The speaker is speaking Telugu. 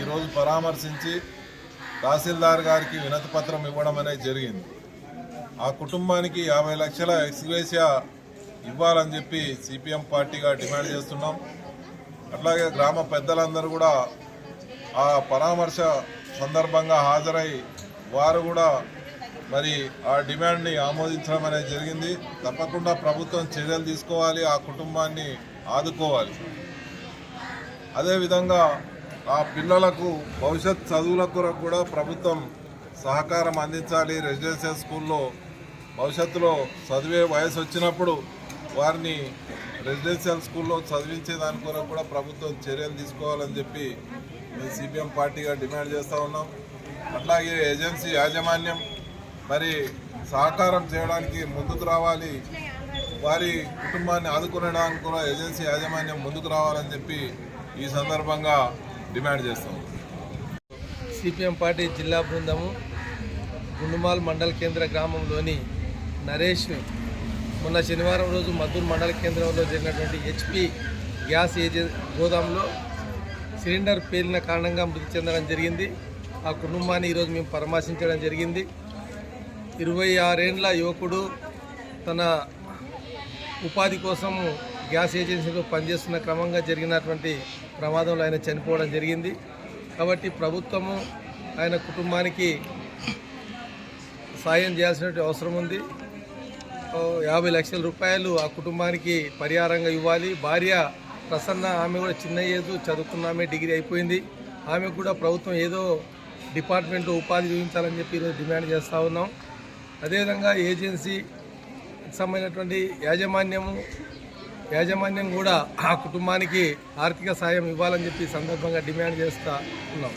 ఈరోజు పరామర్శించి తహసీల్దార్ గారికి వినతి పత్రం ఇవ్వడం అనేది జరిగింది. ఆ కుటుంబానికి యాభై లక్షల ఎక్స్గ్రేషియా ఇవ్వాలని చెప్పి సిపిఎం పార్టీగా డిమాండ్ చేస్తున్నాం. అట్లాగే గ్రామ పెద్దలందరూ కూడా ఆ పరామర్శ సందర్భంగా హాజరై వారు కూడా మరి ఆ డిమాండ్ని ఆమోదించడం అనేది జరిగింది. తప్పకుండా ప్రభుత్వం చర్యలు తీసుకోవాలి ఆ కుటుంబాన్ని ఆదుకోవాలి. అదేవిధంగా ఆ పిల్లలకు భవిష్యత్ చదువుల కొరకు కూడా ప్రభుత్వం సహకారం అందించాలి. రెసిడెన్షియల్ స్కూల్లో భవిష్యత్తులో చదివే వయసు వచ్చినప్పుడు వారిని రెసిడెన్షియల్ స్కూల్లో చదివించే దాని కొరకు కూడా ప్రభుత్వం చర్యలు తీసుకోవాలని చెప్పి మేము సిపిఎం పార్టీగా డిమాండ్ చేస్తూ ఉన్నాం. అట్లాగే ఏజెన్సీ యాజమాన్యం మరి సహకారం చేయడానికి ముందుకు రావాలి. వారి కుటుంబాన్ని ఆదుకునడానికి కూడా ఏజెన్సీ యాజమాన్యం ముందుకు రావాలని చెప్పి ఈ సందర్భంగా డిమాండ్ చేస్తాం. సిపిఎం పార్టీ జిల్లా బృందము గుండుమాల్ మండల కేంద్ర గ్రామంలోని నరేష్ మొన్న శనివారం రోజు మద్దూరు మండల కేంద్రంలో జరిగినటువంటి హెచ్పి గ్యాస్ ఏజెన్ గోదాంలో సిలిండర్ పేలిన కారణంగా మృతి చెందడం జరిగింది. ఆ కుటుంబాన్ని ఈరోజు మేము పరామర్శించడం జరిగింది. ఇరవై ఆరేండ్ల యువకుడు తన ఉపాధి కోసం గ్యాస్ ఏజెన్సీలో పనిచేస్తున్న క్రమంగా జరిగినటువంటి ప్రమాదంలో ఆయన చనిపోవడం జరిగింది. కాబట్టి ప్రభుత్వము ఆయన కుటుంబానికి సాయం చేయాల్సినటువంటి అవసరం ఉంది. యాభై లక్షల రూపాయలు ఆ కుటుంబానికి పరిహారంగా ఇవ్వాలి. భార్య ప్రసన్న ఆమె కూడా చిన్న ఏజ్ చదువుకున్న ఆమె డిగ్రీ అయిపోయింది. ఆమెకు కూడా ప్రభుత్వం ఏదో డిపార్ట్మెంట్ ఉపాధి చూపించాలని చెప్పి ఈరోజు డిమాండ్ చేస్తూ ఉన్నాం. అదేవిధంగా ఏజెన్సీ సంబంధించినటువంటి యాజమాన్యము యాజమాన్యం కూడా ఆ కుటుంబానికి ఆర్థిక సాయం ఇవ్వాలని చెప్పి సందర్భంగా డిమాండ్ చేస్తూ ఉన్నాం.